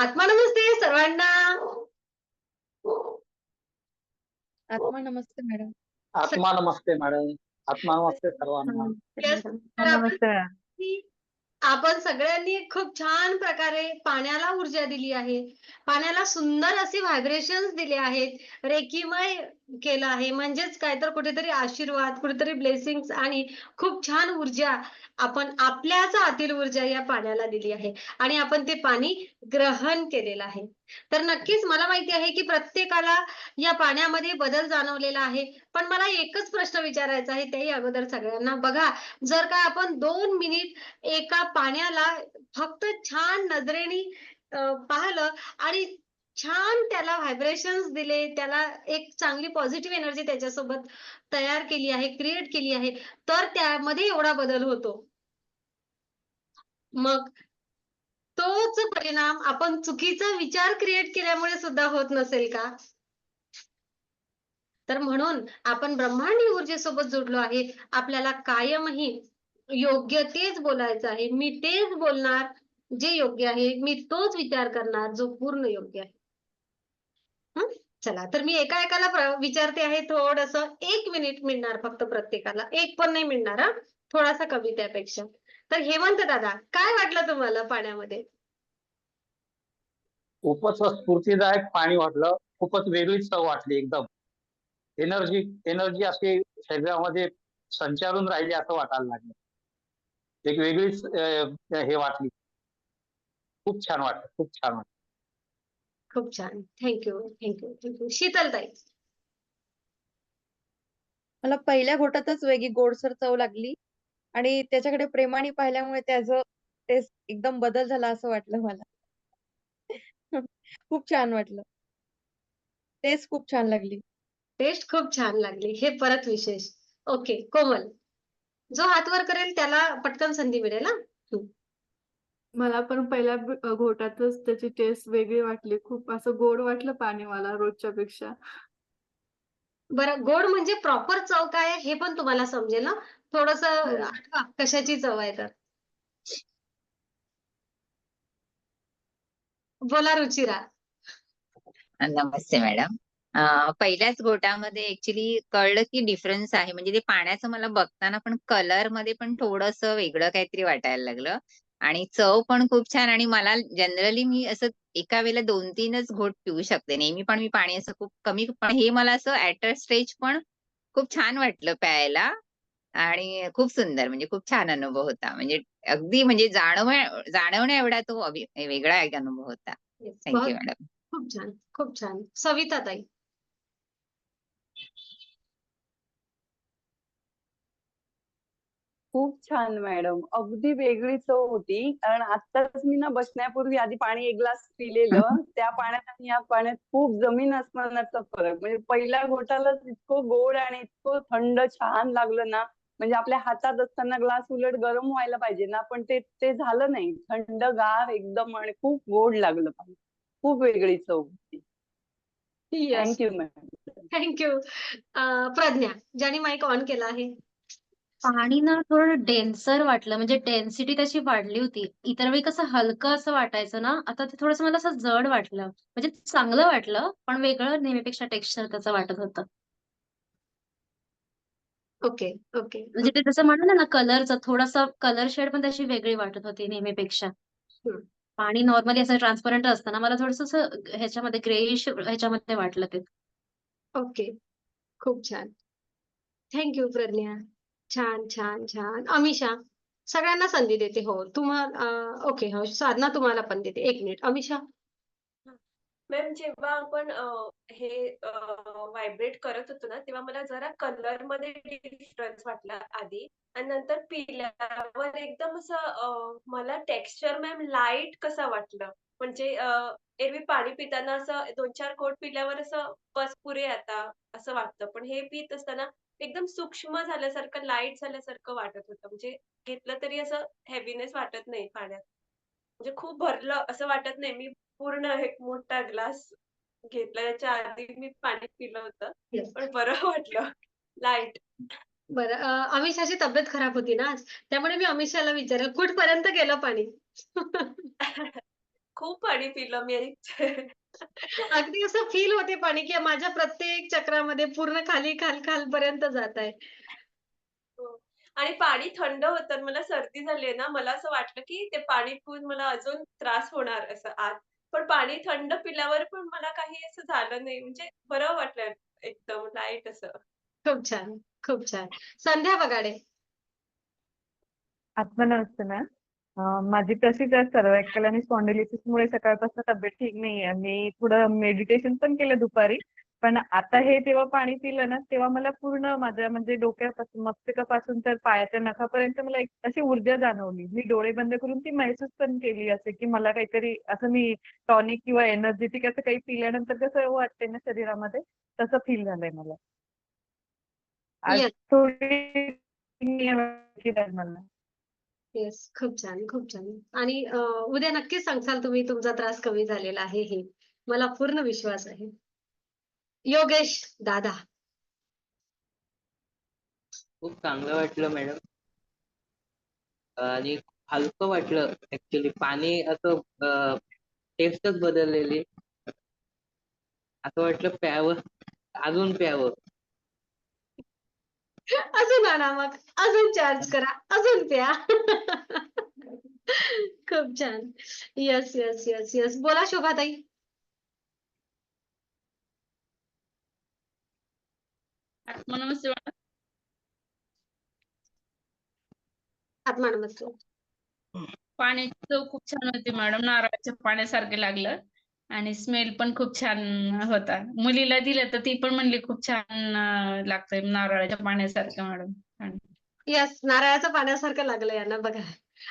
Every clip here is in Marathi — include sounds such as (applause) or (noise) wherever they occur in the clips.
आत्मा नमस्ते सर्वांना. आत्मा नमस्ते मॅडम. आत्मा नमस्ते मॅडम. आत्मा नमस्ते सर्वांना. आपण सगळ्यांनी खूप छान प्रकारे पाण्याला ऊर्जा दिली आहे. पाण्याला सुंदर असे व्हायब्रेशन्स दिले आहेत. रेखीमय केलं आहे. म्हणजेच काय तर कुठेतरी आशीर्वाद कुठेतरी ब्लेसिंग आणि खूप छान ऊर्जा आपण आपल्याच आतील ऊर्जा या पाण्याला दिली आहे आणि आपण ते पाणी ग्रहण केलेलं आहे. तर नक्कीच मला माहिती आहे की प्रत्येकाला या पाण्यामध्ये बदल जाणवलेला आहे. पण मला एकच प्रश्न विचारायचा आहे त्याही अगोदर सगळ्यांना. बघा जर का आपण दोन मिनिट एका पाण्याला फक्त छान नजरेने पाहिलं आणि छान त्याला व्हायब्रेशन्स दिले त्याला एक चांगली पॉझिटिव्ह एनर्जी त्याच्यासोबत तयार केली आहे क्रिएट केली आहे. तर त्यामध्ये एवढा बदल होतो. मग तोच परिणाम आपण चुकीचा विचार क्रिएट केल्यामुळे सुद्धा होत नसेल का? तर म्हणून आपण ब्रह्मांडी ऊर्जेसोबत जोडलो आहे. आपल्याला कायमही योग्य तेच बोलायचं आहे. मी तेच बोलणार जे योग्य आहे. मी तोच विचार करणार जो पूर्ण योग्य आहे. चला तर मी एका एकाला विचारते आहे थोडस एक मिनिट मिळणार फक्त प्रत्येकाला एक पण नाही मिळणार हा? थोडासा कमी त्यापेक्षा तर हेमंत दादा काय वाटलं तुम्हाला पाण्यामध्ये? खूपच स्फूर्तीदायक पाणी वाटलं खूपच वेगळीच चव वाटली एकदम. एनर्जी एनर्जी अशी शरीरामध्ये संचारून राहिली असं वाटायला लागलं. एक वेगळीच हे वाटली. खूप छान वाटलं खूप छान वाटलं. खूप छान. Thank you thank you thank you Sheetaltai. मला पहिल्या घोटातच वेगळी गोडसर चव लागली आणि त्याच्याकडे प्रेमाने पाहिल्यामुळे त्याचं टेस्ट एकदम बदल झाला असं वाटलं मला. खूप छान वाटलं. टेस्ट खूप छान लागली. टेस्ट खूप छान लागली. हे परत विशेष. ओके कोमल. जो हात वर करेल त्याला पटकन संधी मिळेल हा? मला पण पहिल्या ब- घोटातच त्याची टेस्ट वेगळी वाटली. खूप असं गोड वाटलं पाणी मला रोजच्या पेक्षा बरं गोड म्हणजे प्रॉपर चव काय आहे हे पण तुम्हाला समजेल ना थोडस हो. आठवा कशाची चव आहे तर? बोला रुचिरा. नमस्ते मॅडम. अं, पहिल्याच घोटामध्ये ऍक्च्युली कळलं की डिफरन्स आहे. म्हणजे ते पाण्याचं मला बघताना पण कलरमध्ये पण थोडस वेगळं काहीतरी वाटायला लागलं. आणि चव पण खूप छान आणि मला जनरली मी असं एका वेळेला दोन तीनच घोट पिऊ शकते. नेहमी पण मी पाणी असं खूप कमी पण हे मला असं ऍट अ स्टेज पण खूप छान वाटलं प्यायला आणि खूप सुंदर म्हणजे खूप छान अनुभव होता. म्हणजे अगदी म्हणजे जाणव जाणवण्या एवढा तो वेगळा एक अनुभव होता. थँक्यू मॅडम खूप छान खूप छान. सविता ताई खूप छान मॅडम. अगदी वेगळी चव होती. कारण आत्ताच मी ना बसण्यापूर्वी आधी पाणी एक ग्लास पिलेलं. (laughs) त्या पाण्यात आणि या पाण्यात खूप जमीन आसमानाचा फरक. म्हणजे पहिल्या घोटालाच इतकं गोड आणि इतकं थंड छान लागलं ना. म्हणजे आपल्या हातात असताना ग्लास उलट गरम व्हायला पाहिजे ना. पण ते ते झालं नाही. थंडगार एकदम आणि खूप गोड लागलं पाणी. खूप वेगळी चव होती. थँक्यू मॅडम थँक्यू प्रज्ञा ज्याने माईक ऑन केला आहे. पाणी ना थोडं डेन्सर वाटलं. म्हणजे डेन्सिटी त्याची वाढली होती. इतर वेळी कसं हलकं असं वाटायचं ना आता ते थोडंसं मला असं जड वाटलं. म्हणजे चांगलं वाटलं पण वेगळं नेहमीपेक्षा टेक्स्चर त्याचं वाटत होतं. Okay okay. म्हणजे ते जसं म्हणलं ना कलरचं थोडासा कलर शेड पण त्याची वेगळी वाटत होती नेहमीपेक्षा. पाणी नॉर्मली असं ट्रान्सपरंट असतं ना मला थोडंसं असं ह्याच्यामध्ये ग्रेइश ह्याच्यामध्ये वाटलं ते. ओके. खूप छान. Thank you Pragya. छान छान छान. अमिषा सगळ्यांना संधी देते हो. तुम्हाला ओके हो साधना तुम्हाला पण देते. एक मिनिट अमिषा? मॅम जेव्हा आपण हे व्हायब्रेट करत होतो ना तेव्हा मला जरा कलरमध्ये डिफरन्स वाटला आधी. आणि नंतर पिल्यावर एकदम असं मला टेक्स्चर मॅम लाइट कसं वाटलं? म्हणजे एरवी पाणी पिताना असं दोन चार कोट पिल्यावर असं बस पुरे आता असं वाटतं. पण हे पित असताना एकदम सूक्ष्म झाल्यासारखं लाइट झाल्यासारखं वाटत होतं. म्हणजे घेतलं तरी असं हेवीनेस वाटत नाही पाण्यात. म्हणजे खूप भरलं असं वाटत नाही. मी पूर्ण एक मोठा ग्लास घेतला त्याच्या आधी मी पाणी पिलं होतं. पण बरं (laughs) वाटलं. लाइट बरं अमिषाची तब्येत खराब होती ना आज. त्यामुळे मी अमिषाला विचारेल कुठपर्यंत गेलं पाणी? (laughs) खूप पाणी पिलं मी (laughs) अगदी असं फील होते पाणी की माझ्या प्रत्येक चक्रामध्ये पूर्ण खाली खाल खालपर्यंत जात आहे. हो. आणि पाणी थंड होतं मला सर्दी झाली आहे ना, मला असं वाटलं की ते पाणी पिऊन मला अजून त्रास होणार असं आत. पण पाणी थंड पिल्यावर पण मला काही असं झालं नाही. म्हणजे बरं वाटलं एकदम लाइट असं. खूप छान, खूप छान. संध्या बगाडे. आत्मनमस्ते मॅम. माझी तशीच आहे सर्व्हायकल आणि स्पॉन्डिलोसिसमुळे सकाळपासून तब्येत ठीक नाहीये. मी थोडं मेडिटेशन पण केलं दुपारी. पण आता हे जेव्हा पाणी पिलं ना, तेव्हा मला पूर्ण माझ्या म्हणजे डोक्यापासून, मस्तकापासून तर पायाच्या नखापर्यंत मला एक अशी ऊर्जा जाणवली. मी डोळे बंद करून ती महसूस पण केली असे, की मला काहीतरी असं मी टॉनिक किंवा एनर्जेटिक असं काही पिल्यानंतर कसं वाटतंय ना शरीरामध्ये, तसं फील झालंय मला. आज. थोडी मला. येस. खूप छान, खूप छान. आणि अ, उद्या नक्कीच सांगसाल तुम्ही तुमचा त्रास कमी झालेला आहे हे. मला पूर्ण विश्वास आहे. योगेश दादा. खूप चांगलं वाटलं मॅडम. आणि हलकं वाटलं ऍक्च्युली पाणी असं टेस्टच बदललेली. असं वाटलं प्यावं, अजून प्यावं. अजून आणा मग. अजून चार्ज करा. अजून प्या. खूप छान. Yes, yes, yes, yes. बोला शोभाताई. आत्मानमस्ते. पाण्याची चव खूप छान होती मॅडम. नारळाच्या पाण्यासारखं लागलं आणि स्मेल पण खूप छान होता. मुलीला दिलं तर ती पण म्हणली खूप छान लागतंय नारळाच्या पाण्यासारखं मॅडम. येस. नारळाच्या पाण्यासारखं लागलं यांना बघा.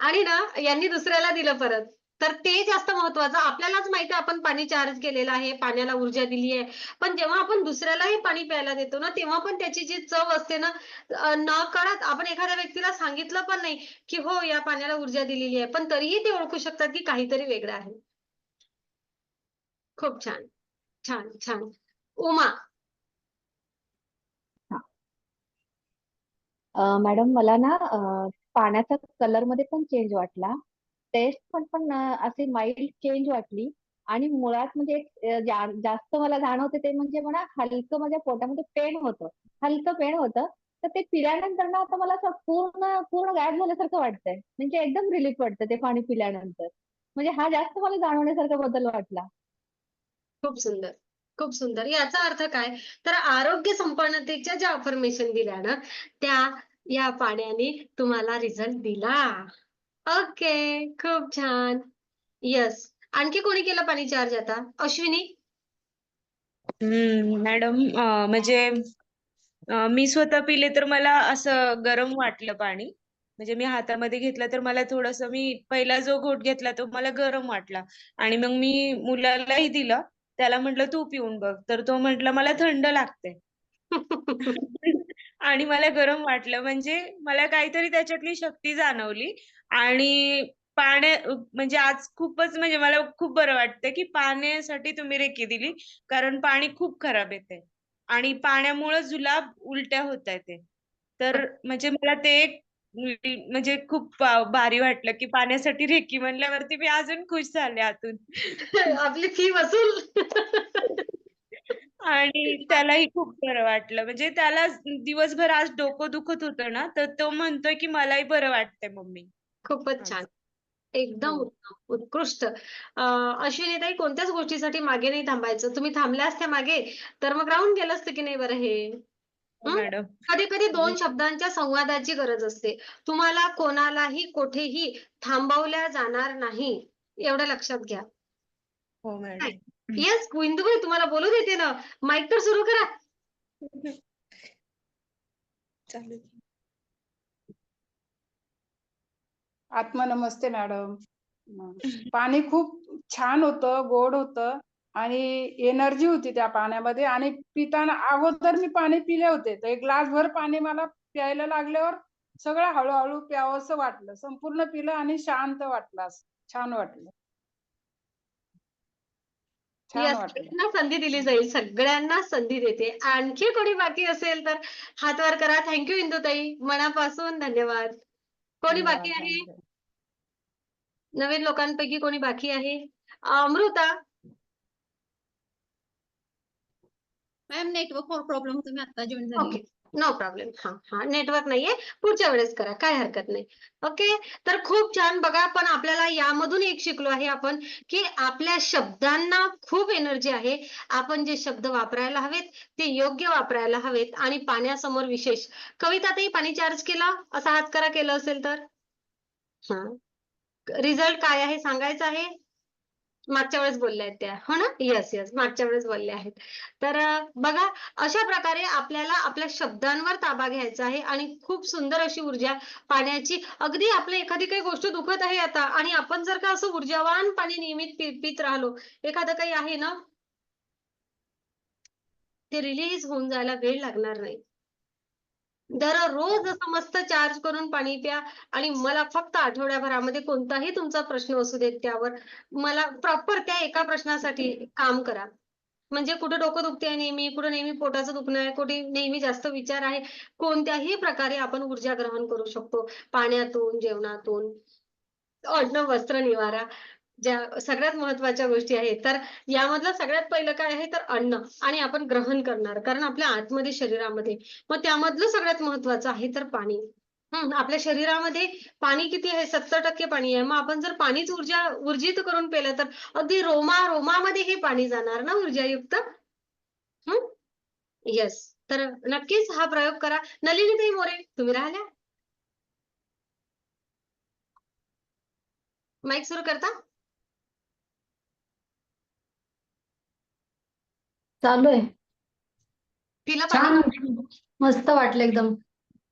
आणि ना यांनी दुसऱ्याला दिलं परत. तर ते जास्त महत्वाचं. आपल्यालाच माहिती आहे आपण पाणी चार्ज केलेलं आहे, पाण्याला ऊर्जा दिली आहे. पण जेव्हा आपण दुसऱ्यालाही पाणी प्यायला देतो ना, तेव्हा पण त्याची जी चव असते ना, न कळत आपण एखाद्या व्यक्तीला सांगितलं पण नाही, की हो या पाण्याला ऊर्जा दिलेली आहे. पण तरीही ते ओळखू शकतात, की काहीतरी वेगळं आहे. खूप छान. छान, छान. उमा. मॅडम मला ना पाण्याचा कलरमध्ये पण चेंज वाटला. टेस्ट पण पण असे अशी चेंज वाटली आणि मुळात म्हणजे एक जा जास्त मला जाणवते ते म्हणजे म्हणा हलकं माझ्या पोटामध्ये पेन होतं. हलकं पेन होतं. तर ते पिल्यानंतर ना आता मला असं पूर्ण पूर्ण गायब झाल्यासारखं वाटतंय. म्हणजे एकदम रिलीफ वाटतं ते पाणी पिल्यानंतर. म्हणजे हा जास्त मला जाणवण्यासारखा बदल वाटला. खूप सुंदर. खूप सुंदर. याचा अर्थ काय? तर आरोग्य संपन्नतेच्या ज्या अफर्मेशन दिल्या ना, त्या या पाण्याने तुम्हाला रिझल्ट दिला. ओके. खूप छान. येस. आणखी कोणी केलं पाणी चार्ज आता? अश्विनी? हम्म, मॅडम म्हणजे मी स्वतः पिले तर मला असं गरम वाटलं पाणी. म्हणजे मी हातामध्ये घेतलं तर मला थोडंसं मी पहिला जो घोट घेतला तो मला गरम वाटला आणि मग मी मुलालाही दिलं. त्याला म्हटलं तू पिऊन बघ. तर तो म्हटला मला थंड लागतंय. (laughs) आणि मला गरम वाटलं म्हणजे मला काहीतरी त्याच्यातली शक्ती जाणवली आणि पाण्या म्हणजे आज खूपच म्हणजे मला खूप बरं वाटतंय, की पाण्यासाठी तुम्ही रेकी दिली. कारण पाणी खूप खराब येतंय आणि पाण्यामुळं जुलाब, उलट्या होतायत. तर म्हणजे मला ते एक म्हणजे खूप भारी वाटलं, की पाण्यासाठी रेकी म्हणल्यावरती मी अजून खुश झाले आतून. (laughs) आपली फी वसूल. (laughs) आणि त्यालाही खूप बरं वाटलं. म्हणजे त्याला दिवसभर आज डोकं दुखत होतं ना, तर तो म्हणतोय, की मलाही बरं वाटतंय मम्मी. खूपच. छान. एकदम उत्कृष्ट. अश्विनीताई कोणत्याच गोष्टीसाठी मागे नाही थांबायचं. तुम्ही थांबल्या असत्या मागे, तर मग राहून गेलं असतं की नाही बरं हे? हं? मॅडम. कधी-कधी 2 शब्दांच्या संवादाची गरज असते. तुम्हाला कोणालाही कुठेही थांबवल्या जाणार नाही. एवढं लक्षात घ्या. हो? मॅडम. येस, इंदुबाई तुम्हाला बोलू देते ना. माईक तर सुरू करा. चालेल. आत्मनमस्ते मॅडम. (laughs) पाणी खूप छान होतं, गोड होतं आणि एनर्जी होती त्या पाण्यामध्ये आणि पिताना अगोदर मी पाणी पिले होते. तर एक ग्लासभर पाणी मला प्यायला लागल्यावर सगळं हळू-हळू प्यावंसं वाटलं. संपूर्ण पिलं आणि शांत वाटलं. छान वाटलं. सगळ्यांना संधी दिली जाईल. सगळ्यांना संधी देते. आणखी कोणी बाकी असेल तर हात वर करा. थँक यू इंदुताई. मनापासून धन्यवाद. कोणी बाकी आहे? नवीन लोकांपैकी कोणी बाकी आहे अमृता मॅम नेटवर्क प्रॉब्लेम होतो मी आता जॉईन झाले नो प्रॉब्लेम हा हा नेटवर्क नाहीये. पुढच्या वेळेस करा काय हरकत नाही. ओके तर खूप छान बघा पण आपल्याला यामधून एक शिकलो आहे आपण की आपल्या शब्दांना खूप एनर्जी आहे. आपण जे शब्द वापरायला हवेत ते योग्य वापरायला हवेत. आणि पाण्यासमोर विशेष. कवितातही पाणी चार्ज केला? असा हात करा केलं असेल तर? हा. रिझल्ट काय आहे सांगायचं आहे? मागच्या वेळेस बोलल्या आहेत त्या. हो ना? येस येस मागच्या वेळेस बोलल्या आहेत. तर बघा अशा प्रकारे आपल्याला आपल्या शब्दांवर ताबा घ्यायचा आहे आणि खूप सुंदर अशी ऊर्जा पाण्याची. अगदी आपल्या एखादी काही गोष्ट दुखत आहे आता आणि आपण जर का असं ऊर्जावान पाणी नियमित पित राहिलो एखादं काही आहे ना? ते रिलीज होऊन जायला वेळ लागणार नाही. दररोज असं मस्त चार्ज करून पाणी प्या आणि मला फक्त आठवड्याभरामध्ये कोणताही तुमचा प्रश्न असू देत त्यावर मला प्रॉपर त्या एका प्रश्नासाठी काम करा. म्हणजे कुठं डोकं दुखते नेहमी कुठं नेहमी पोटाचं दुखणं आहे कुठे नेहमी जास्त विचार आहे कोणत्याही प्रकारे आपण ऊर्जा ग्रहण करू शकतो. पाण्यातून जेवणातून अन्न वस्त्र निवारा. ज्या सगळ्यात महत्त्वाच्या गोष्टी आहेत तर यामधलं सगळ्यात पहिलं काय आहे? तर अन्न. आणि आपण ग्रहण करणार. कारण आपल्या आतमध्ये शरीरामध्ये. मग त्यामधलं सगळ्यात महत्वाचं आहे तर पाणी. हम्म आपल्या शरीरामध्ये पाणी किती आहे? सत्तर टक्के पाणी आहे. मग आपण जर पाणीच ऊर्जा ऊर्जित करून पेलं तर अगदी रोमा रोमामध्ये हे पाणी जाणार ना ऊर्जायुक्त? हम्म येस तर नक्कीच हा प्रयोग करा. नलिनीताई मोरे तुम्ही राहिल्या? माईक सुरू करता? चालू आहे. तिला छान मस्त वाटलं एकदम.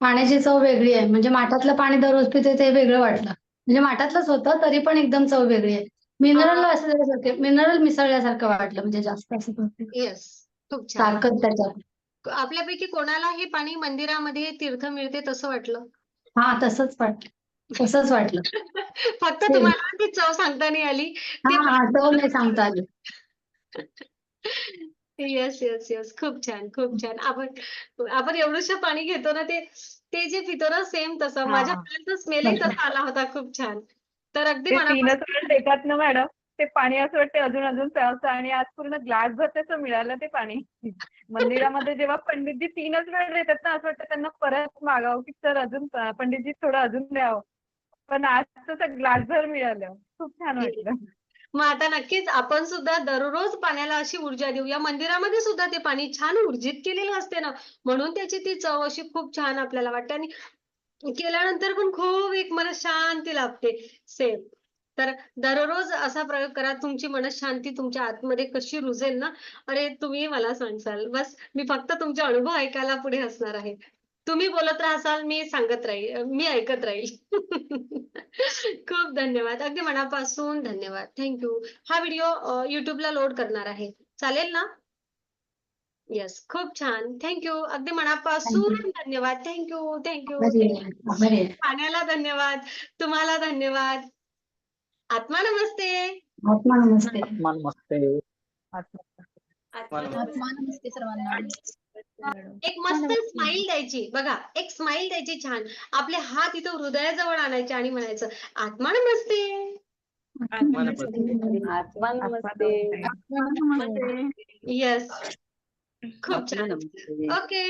पाण्याची चव वेगळी आहे. म्हणजे माठातलं पाणी दररोज पिते ते वेगळं वाटलं. म्हणजे माठातलंच होतं तरी पण एकदम चव वेगळी आहे. मिनरल असल्यासारखे मिनरल मिसळल्यासारखं वाटलं. म्हणजे जास्त असं येस खूप छान. त्याच्यात. आपल्यापैकी कोणाला हे पाणी मंदिरामध्ये तीर्थ मिळते तसं वाटलं? हा तसंच वाटलं. तसंच वाटलं. (laughs) फक्त. तुम्हाला ती चव सांगता नाही आली. हा हा चव नाही सांगता आली. (laughs) येस येस येस खूप छान खूप छान. आपण आपण एवढंसं पाणी घेतो ना ते ते जे पितो ना सेम तसं. हा. माझ्यापर्यंत स्मेलही तसं. आला होता खूप छान. तर अगदी ते मनापासून तीनच वेळ देतात ना मॅडम ते पाणी असं वाटते अजून अजून प्यावंसं आणि आज पूर्ण ग्लासभर त्याचं मिळालं ते पाणी. मंदिरामध्ये जेव्हा पंडितजी तीनच वेळ देतात ना असं वाटतं त्यांना परत मागावं की सर अजून पंडितजी थोडं अजून द्यावं. पण आज तसं ग्लासभर मिळालं. खूप छान वाटलं. मग आता नक्कीच आपण सुद्धा दररोज पाण्याला अशी ऊर्जा देऊ. या मंदिरामध्ये सुद्धा ते पाणी छान ऊर्जित केलेलं असते ना. म्हणून त्याची ती चव अशी खूप छान आपल्याला वाटते. आणि केल्यानंतर पण खूप एक मन शांती लाभते. सेम. तर दररोज असा प्रयोग करा. तुमची मनशांती तुमच्या आतमध्ये कशी रुजेल ना. अरे तुम्ही मला सांगाल. बस मी फक्त तुमचे अनुभव ऐकायला पुढे असणार आहे. तुम्ही बोलत राहाल मी सांगत राहील मी ऐकत राहील. (laughs) खूप धन्यवाद. अगदी मनापासून धन्यवाद. थँक्यू हा व्हिडिओ युट्यूबला लोड करणार आहे. चालेल ना? येस खूप छान. थँक्यू अगदी मनापासून धन्यवाद. Thank you thank you. पाण्याला धन्यवाद. तुम्हाला धन्यवाद. आत्मा नमस्ते. आत्मा नमस्ते. नमस्ते. आत्मा नमस्ते सर्वांना. एक मस्त स्माइल द्यायची. बघा एक स्माइल द्यायची छान. आपले हात इथं हृदयाजवळ आणायचे आणि म्हणायचं आत्मा नमस्ते. आत्मा नमस्ते. येस खूप छान. ओके